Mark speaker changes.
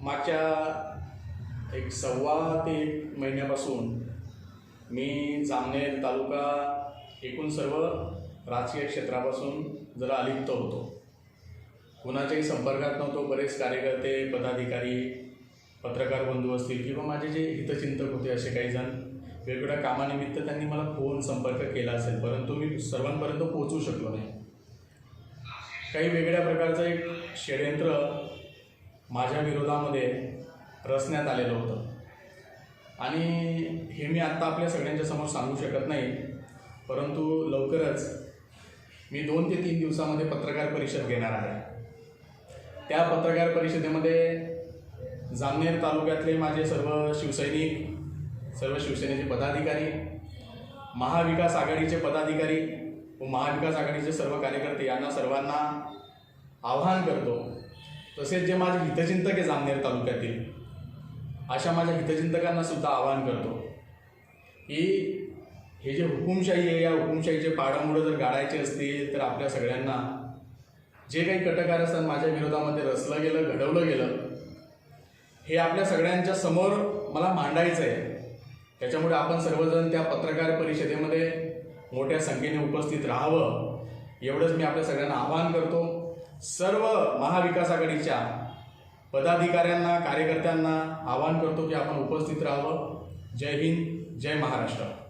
Speaker 1: मागच्या एक सव्वा ते एक महिन्यापासून मी जामनेर तालुका एकूण सर्व राजकीय क्षेत्रापासून जरा अलिप्त होतो. कुणाच्याही संपर्कात नव्हतो बरेच कार्यकर्ते पदाधिकारी पत्रकार बंधू असतील किंवा माझे जे हितचिंतक होते असे काही जण वेगवेगळ्या कामानिमित्त त्यांनी मला फोन संपर्क केला असेल परंतु मी सर्वांपर्यंत पोहोचू शकलो नाही. काही वेगळ्या प्रकारचं एक षडयंत्र माझ्या विरोधामध्ये रचण्यात आलेलं होतं. आणि हे मी आत्ता आपल्या सगळ्यांच्या समोर सांगू शकत नाही परंतु लवकरच मी दोन ते तीन दिवसामध्ये पत्रकार परिषद घेणार आहे. त्या पत्रकार परिषदेमध्ये जामनेर तालुक्यातले माझे सर्व शिवसैनिक सर्व शिवसेनेचे पदाधिकारी महाविकास आघाडीचे पदाधिकारी व महाविकास आघाडीचे सर्व कार्यकर्ते यांना सर्वांना आवाहन करतो. तसेच जे माझे हितचिंतक आहे जामनेर तालुक्यातील अशा माझ्या हितचिंतकांना सुद्धा आवाहन करतो. की हे जे हुकुमशाही आहे या हुकुमशाहीचे पाडामुळं जर गाडायचे असतील तर आपल्या सगळ्यांना जे काही कटकार असतात माझ्या विरोधामध्ये रचलं गेलं घडवलं गेलं हे आपल्या सगळ्यांच्या समोर मला मांडायचं आहे त्याच्यामुळे आपण सर्वजण त्या पत्रकार परिषदेमध्ये मोठ्या संख्येने उपस्थित राहावं. एवढंच मी आपल्या सगळ्यांना आवाहन करतो. सर्व महाविकास आघाडीच्या पदाधिकाऱ्यांना कार्यकर्त्यांना आवाहन करतो की आपण उपस्थित राहावं. जय हिंद जय महाराष्ट्र.